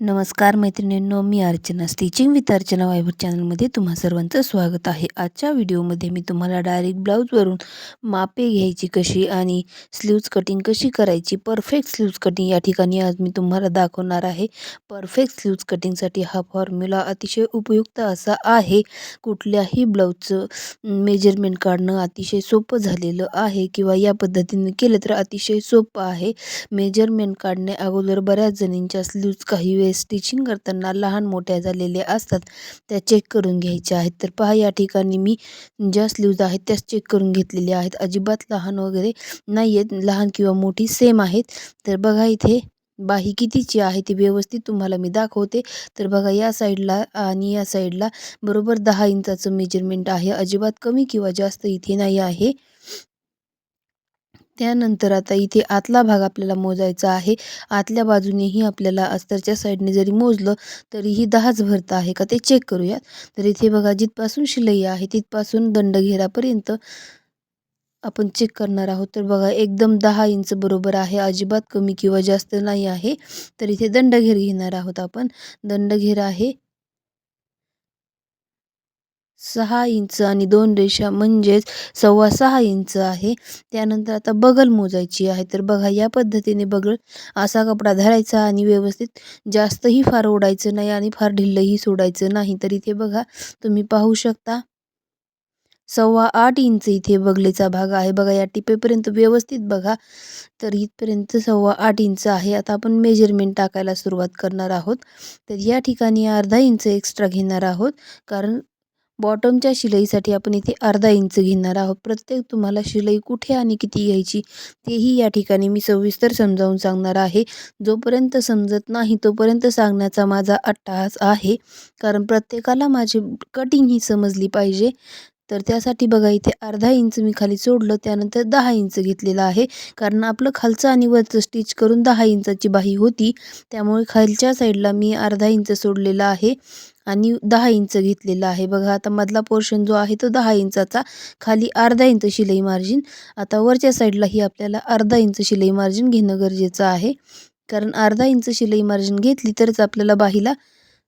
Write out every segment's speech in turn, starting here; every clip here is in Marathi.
नमस्कार मैत्रिणींनो मी अर्चना स्टिचिंग विथ अर्चना वायबर चॅनलमध्ये तुम्हा सर्वांचं स्वागत आहे. आजच्या व्हिडिओमध्ये मी तुम्हाला डायरेक्ट ब्लाऊजवरून मापे घ्यायची कशी आणि स्लीव्ज कटिंग कशी करायची परफेक्ट स्लीव्ज कटिंग या ठिकाणी आज मी तुम्हाला दाखवणार आहे. परफेक्ट स्लीव्ज कटिंगसाठी हा फॉर्म्युला अतिशय उपयुक्त असा आहे. कुठल्याही ब्लाऊजचं मेजरमेंट काढणं अतिशय सोपं झालेलं आहे किंवा या पद्धतीने केलं तर अतिशय सोपं आहे. मेजरमेंट काढण्या अगोदर बऱ्याच जणींच्या स्लीव्ज काही वेळेस स्टिचिंग करताना लहान मोठ्या झालेल्या असतात त्या चेक करून घ्यायच्या आहेत. तर पहा या ठिकाणी मी ज्या स्लीव्ज आहेत त्याच चेक करून घेतलेल्या आहेत. अजिबात लहान वगैरे नाही आहेत लहान किंवा मोठी सेम आहेत. तर बघा इथे बाही कितीची आहे ती व्यवस्थित तुम्हाला मी दाखवते. तर बघा या साईडला आणि या साईडला बरोबर दहा इंचाचं मेजरमेंट आहे. अजिबात कमी किंवा जास्त इथे नाही आहे. त्यानंतर आता इथे आतला भाग आपल्याला मोजायचा आहे. आतल्या बाजूनेही आपल्याला अस्तरच्या साईडने जरी मोजलं तरीही दहाच भरतं आहे का ते चेक करूयात. तर इथे बघा जिथपासून शिलाई आहे तिथपासून दंडघेरापर्यंत आपण चेक करणार आहोत. तर बघा एकदम दहा इंच बरोबर आहे. अजिबात कमी किंवा जास्त नाही आहे. तर इथे दंडघेर घेणार आहोत आपण. दंडघेर आहे सहा इंच आणि दोन रेषा म्हणजेच सव्वा सहा इंच आहे. त्यानंतर आता बगल मोजायची आहे. तर बघा या पद्धतीने बगल असा कपडा धरायचा आणि व्यवस्थित जास्तही फार ओढायचं नाही आणि फार ढिल्लंही सोडायचं नाही. तर इथे बघा तुम्ही पाहू शकता सव्वा आठ इंच इथे बगलेचा भाग आहे. बघा या टिपेपर्यंत व्यवस्थित बघा तर इथपर्यंत सव्वा आठ इंच आहे. आता आपण मेजरमेंट टाकायला सुरुवात करणार आहोत. तर या ठिकाणी अर्धा इंच एक्स्ट्रा घेणार आहोत. कारण बॉटमच्या शिलाईसाठी आपण इथे अर्धा इंच घेणार आहोत. प्रत्येक तुम्हाला शिलाई कुठे आणि किती घ्यायची तेही या ठिकाणी मी सविस्तर समजावून सांगणार आहे. जोपर्यंत समजत नाही तोपर्यंत सांगण्याचा माझा अट्टाहास आहे. कारण प्रत्येकाला माझी कटिंग ही समजली पाहिजे. तर त्यासाठी बघा इथे अर्धा इंच मी खाली सोडलं त्यानंतर दहा इंच घेतलेलं आहे. कारण आपलं खालचं आणि वरचं स्टिच करून दहा इंचाची बाही होती. त्यामुळे खालच्या साईडला मी अर्धा इंच सोडलेला आहे. आणि दहा इंच घेतलेलं आहे. बघा आता मधला पोर्शन जो आहे तो दहा इंचाचा. खाली अर्धा इंच शिलाई मार्जिन आता वरच्या साईडलाही आपल्याला अर्धा इंच शिलाई मार्जिन घेणं गरजेचं आहे. कारण अर्धा इंच शिलाई मार्जिन घेतली तरच आपल्याला बाहीला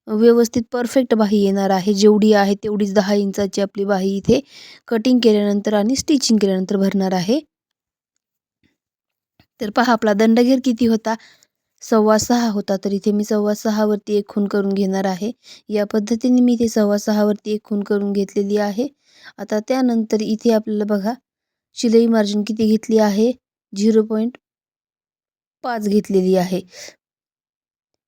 व्यवस्थित परफेक्ट बाही येणार आहे. जेवढी आहे तेवढीच दहा इंचाची आपली बाही इथे कटिंग केल्यानंतर आणि स्टिचिंग केल्यानंतर भरणार आहे. तर पहा आपला दंडघेर किती होता? सव्वा सहा होता तर इथे मी सव्वा सहावरती एक खून करून घेणार आहे. या पद्धतीने मी इथे सव्वा सहावरती एक खून करून घेतलेली आहे. आता त्यानंतर इथे आपल्याला बघा शिलाई मार्जिन किती घेतली आहे? झिरो पॉईंट पाच घेतलेली आहे.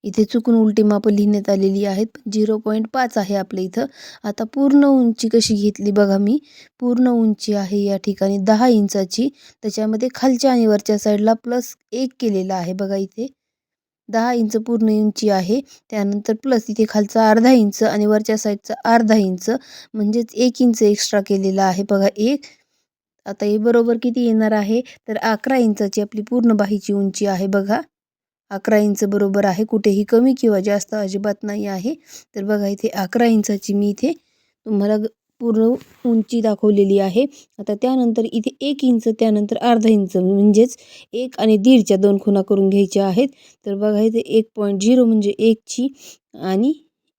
इथे चुकून उलटी मापं लिहिण्यात आलेली आहेत झिरो पॉईंट पाच आहे आपल्या इथं. आता पूर्ण उंची कशी घेतली बघा मी. पूर्ण उंची आहे या ठिकाणी दहा इंचाची. त्याच्यामध्ये खालच्या आणि वरच्या साईडला प्लस एक केलेला आहे बघा इथे. दहा इंच पूर्ण इंची आहे. त्यानंतर प्लस इथे खालचा अर्धा इंच आणि वरच्या साईडचा अर्धा इंच म्हणजेच एक इंच एक्स्ट्रा केलेला आहे. बघा एक. आता हे बरोबर किती येणार आहे? तर अकरा इंचाची आपली पूर्ण बाहीची उंची आहे बघा. अकरा इंच बरोबर आहे. कुठेही कमी किंवा जास्त अजिबात नाही आहे. तर बघा इथे अकरा इंचाची मी इथे तुम्हाला पूर्ण उंची दाखवलेली आहे. आता त्यानंतर इथे एक इंच त्यानंतर अर्धा इंच म्हणजेच एक आणि दीडच्या दोन खुणा करून घ्यायच्या आहेत. तर बघा इथे एक पॉईंट झिरो म्हणजे एकची आणि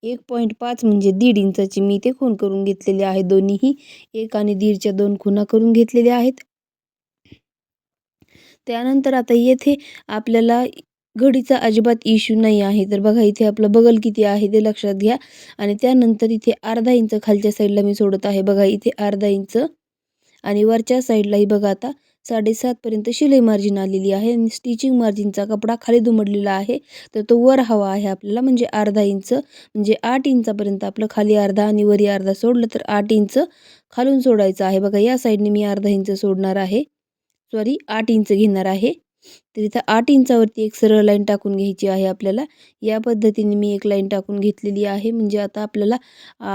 एक पॉईंट पाच म्हणजे दीड इंचाची मी इथे खूण करून घेतलेले आहे. दोन्हीही एक आणि दीडच्या दोन खुणा करून घेतलेल्या आहेत. त्यानंतर आता येथे आपल्याला घडीचा अजिबात इश्यू नाही आहे. तर बघा इथे आपलं बगल किती आहे ते लक्षात घ्या. आणि त्यानंतर इथे अर्धा इंच खालच्या साईडला मी सोडत आहे. बघा इथे अर्धा इंच आणि वरच्या साईडलाही बघा आता साडेसातपर्यंत शिलाई मार्जिन आलेली आहे आणि स्टिचिंग मार्जिनचा कपडा खाली दुमडलेला आहे. तर तो वर हवा आहे आपल्याला म्हणजे अर्धा इंच म्हणजे आठ इंचापर्यंत आपलं खाली अर्धा आणि वरी अर्धा सोडलं तर आठ इंच खालून सोडायचं आहे. बघा या साईडने मी अर्धा इंच सोडणार आहे. सॉरी आठ इंच घेणार आहे. तर इथं आठ इंचावरती एक सरळ लाईन टाकून घ्यायची आहे आपल्याला. या पद्धतीने मी एक लाईन टाकून घेतलेली आहे. म्हणजे आता आपल्याला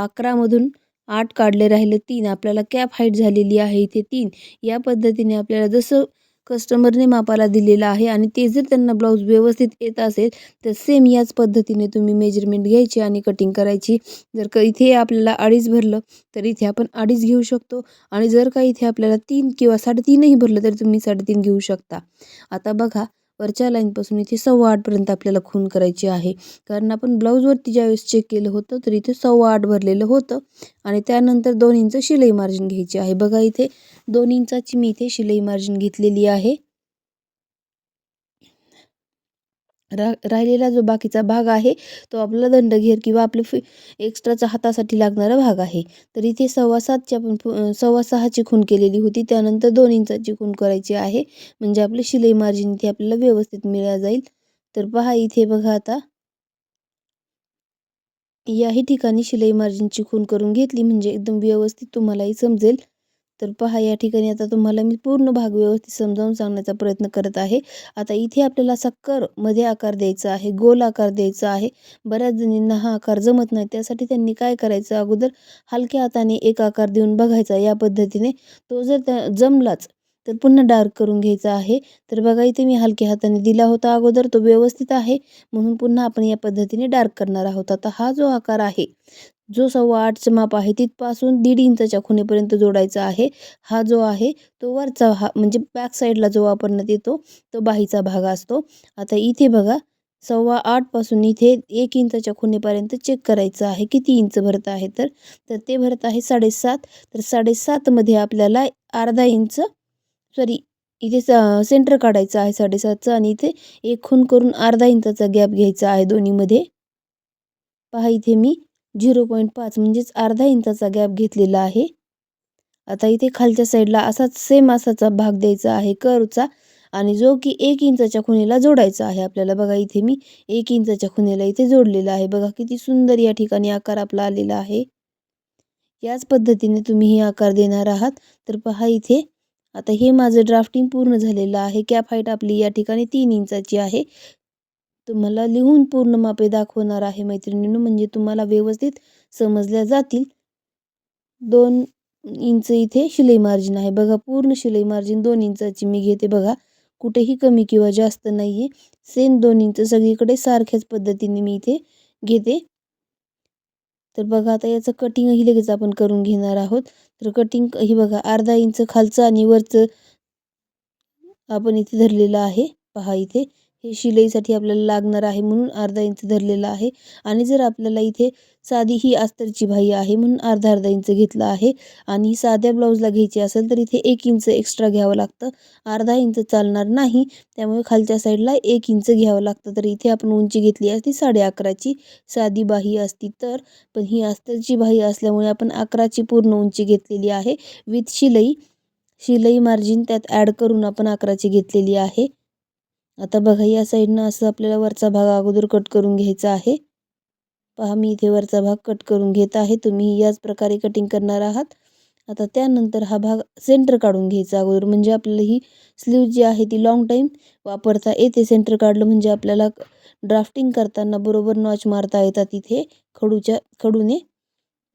अकरामधून आठ काढले राहिले तीन. आपल्याला कॅप हाईट झालेली आहे इथे तीन. या पद्धतीने आपल्याला जसं कस्टमरने मापाला दिलेलं आहे आणि ते जर त्यांना ब्लाऊज व्यवस्थित येत असेल तर सेम याच पद्धतीने तुम्ही मेजरमेंट घ्यायची आणि कटिंग करायची. जर का इथे आपल्याला अडीच भरलं तर इथे आपण अडीच घेऊ शकतो. आणि जर का इथे आपल्याला तीन किंवा साडेतीनही भरलं तर तुम्ही साडेतीन घेऊ शकता. आता बघा वरच्या लाईनपासून इथे सव्वा आठपर्यंत आपल्याला खून करायची आहे. कारण आपण ब्लाऊजवरती ज्यावेळेस चेक केलं होतं तर इथे सव्वा आठ भरलेलं होतं. आणि त्यानंतर दोन इंच शिलाई मार्जिन घ्यायची आहे. बघा इथे दोन इंचाची मी इथे शिलाई मार्जिन घेतलेली आहे. रा राहिलेला जो बाकीचा भाग आहे तो आपला दंडघेर किंवा आपले फि एक्स्ट्राचा हातासाठी लागणारा भाग आहे. तर इथे सव्वा सातची आपण सव्वा सहाची खून केलेली होती. त्यानंतर दोन इंचाची खून करायची आहे. म्हणजे आपली शिलाई मार्जिन इथे आपल्याला व्यवस्थित मिळा जाईल. तर पहा इथे बघा आता. याही ठिकाणी शिलाई मार्जिनची खून करून घेतली. म्हणजे एकदम व्यवस्थित तुम्हालाही समजेल. तर पहा या ठिकाणी आता तुम्हाला मी पूर्ण भाग व्यवस्थित समजावून सांगण्याचा प्रयत्न करत आहे. आता इथे आपल्याला असा कर मध्ये आकार द्यायचा आहे गोल आकार द्यायचा आहे. बऱ्याच जणींना हा आकार जमत नाही त्यासाठी त्यांनी काय करायचं? अगोदर हलक्या हाताने एक आकार देऊन बघायचा या पद्धतीने. तो जर त्या जमलाच तर पुन्हा डार्क करून घ्यायचा आहे. तर बघा इथे मी हलक्या हाताने दिला होता अगोदर तो व्यवस्थित आहे. म्हणून पुन्हा आपण या पद्धतीने डार्क करणार आहोत. आता हा जो आकार आहे जो सव्वा आठचं माप आहे तिथपासून दीड इंचाच्या खुणेपर्यंत जोडायचा आहे. हा जो आहे तो वरचा हा म्हणजे बॅक साईडला जो वापरण्यात येतो तो बाहीचा भाग असतो. आता इथे बघा सव्वा आठपासून इथे एक इंचाच्या खुणेपर्यंत चेक करायचं आहे किती इंच भरत आहे तर? तर ते भरत आहे साडेसात. तर साडेसातमध्ये आपल्याला अर्धा इंच सॉरी इथे सेंटर काढायचं आहे साडेसातचं आणि इथे एक खून करून अर्धा इंचाचा गॅप घ्यायचा आहे दोन्हीमध्ये. पहा इथे मी झिरो पॉईंट पाच म्हणजेच अर्धा इंचाचा गॅप घेतलेला आहे. आता इथे खालच्या साईडला असाच सेम असाचा भाग द्यायचा आहे कर्वचा आणि जो की एक इंचाच्या खुणेला जोडायचा आहे. आपल्याला बघा इथे मी एक इंचाच्या खुणेला इथे जोडलेला आहे. बघा किती सुंदर या ठिकाणी आकार आपला आलेला आहे. याच पद्धतीने तुम्ही हे आकार देणार आहात. तर पहा इथे आता हे माझं ड्राफ्टिंग पूर्ण झालेलं आहे. कॅप हाईट आपली या ठिकाणी तीन इंचाची आहे. तुम्हाला लिहून पूर्ण मापे दाखवणार आहे मैत्रिणींनो. म्हणजे तुम्हाला व्यवस्थित समजल्या जातील. दोन इंच इथे शिलाई मार्जिन आहे. बघा पूर्ण शिलाई मार्जिन दोन इंचाची मी घेते बघा. कुठेही कमी किंवा जास्त नाही आहे सेम दोन इंच सगळीकडे सारख्याच पद्धतीने मी इथे घेते. तर बघा आता याचं कटिंगही लगेच आपण करून घेणार आहोत. तर कटिंग ही बघा अर्धा इंच खालचं आणि वरचं आपण इथे धरलेलं आहे. पहा इथे. हे शिलाईसाठी आपल्याला लागणार आहे म्हणून अर्धा इंच धरलेला आहे. आणि जर आपल्याला इथे साधी ही अस्तरची बाही आहे म्हणून अर्धा अर्धा इंच घेतला आहे. आणि साध्या ब्लाऊजला घ्यायची असेल तर इथे एक इंच एक्स्ट्रा घ्यावं लागतं. अर्धा इंच चालणार नाही. त्यामुळे खालच्या साईडला एक इंच घ्यावं लागतं. तर इथे आपण उंची घेतली असती साडे अकराची. साधी बाही असती तर. पण ही अस्तरची बाही असल्यामुळे आपण अकराची पूर्ण उंची घेतलेली आहे. विथ शिलाई. शिलाई मार्जिन त्यात ॲड करून आपण अकराची घेतलेली आहे. आता बघा या साईडनं असं आपल्याला वरचा भाग अगोदर कट करून घ्यायचा आहे. पहा मी इथे वरचा भाग कट करून घेत आहे. तुम्ही याच प्रकारे कटिंग करणार आहात. आता त्यानंतर हा भाग सेंटर काढून घ्यायचा अगोदर. म्हणजे आपल्याला ही स्लीव जी आहे ती लाँग टाईम वापरता येते. सेंटर काढलं म्हणजे आपल्याला ड्राफ्टिंग करताना बरोबर नॉच मारता येतात इथे खडूच्या खडूने.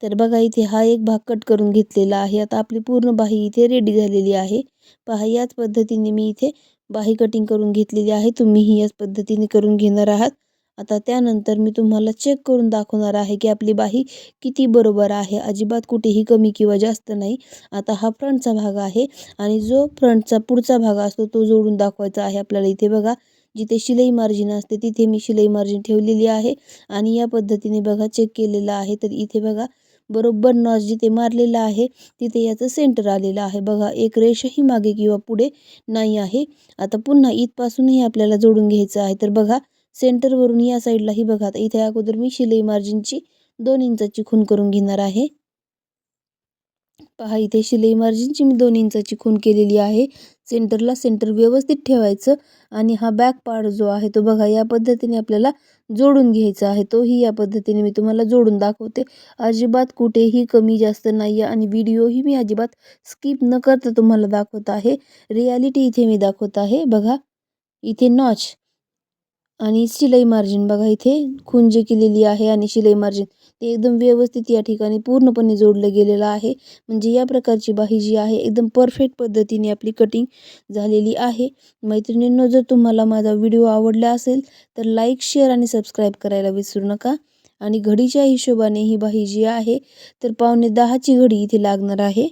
तर बघा इथे हा एक भाग कट करून घेतलेला आहे. आता आपली पूर्ण बाही इथे रेडी झालेली आहे. पहा याच पद्धतीने मी इथे बाही कटिंग करून घेतलेली आहे. तुम्हीही याच पद्धतीने करून घेणार आहात. आता त्यानंतर मी तुम्हाला चेक करून दाखवणार आहे की आपली बाही किती बरोबर आहे. अजिबात कुठेही कमी किंवा जास्त नाही. आता हा फ्रंटचा भाग आहे आणि जो फ्रंटचा पुढचा भाग असतो तो जोडून दाखवायचा आहे आपल्याला. इथे बघा जिथे शिलाई मार्जिन असते तिथे मी शिलाई मार्जिन ठेवलेली आहे आणि या पद्धतीने बघा चेक केलेलं आहे. तर इथे बघा बरोबर नॉच जिथे मारलेला आहे तिथे याचं सेंटर आलेलं आहे. बघा एक रेषही मागे किंवा पुढे नाही आहे. आता पुन्हा इथपासूनही आपल्याला जोडून घ्यायचं आहे. तर बघा सेंटरवरून या साईडलाही बघा. आता इथे अगोदर मी शिलाई मार्जिनची दोन इंचाची खून करून घेणार आहे. पहा इथे शिलाई मार्जिनची मी दोन इंचाची खून केलेली आहे. सेंटरला सेंटर व्यवस्थित ठेवायचं आणि हा बॅक पार्ट जो आहे तो बघा या पद्धतीने आपल्याला जोडून घ्यायचा आहे. तोही या पद्धतीने मी तुम्हाला जोडून दाखवते. अजिबात कुठेही कमी जास्त नाही आहे आणि व्हिडिओही मी अजिबात स्किप न करता तुम्हाला दाखवत आहे. रियालिटी इथे मी दाखवत आहे. बघा इथे नॉच आणि शिलाई मार्जिन बघा इथे खून जे केलेली आहे आणि शिलाई मार्जिन ते एकदम व्यवस्थित या ठिकाणी पूर्णपणे जोडलं गेलेलं आहे. म्हणजे या प्रकारची बाही जी आहे एकदम परफेक्ट पद्धतीने आपली कटिंग झालेली आहे. मैत्रिणींनो जर तुम्हाला माझा व्हिडिओ आवडला असेल तर लाईक शेअर आणि सबस्क्राईब करायला विसरू नका. आणि घडीच्या हिशोबाने ही बाही जी आहे तर पावणे दहाची घडी इथे लागणार आहे.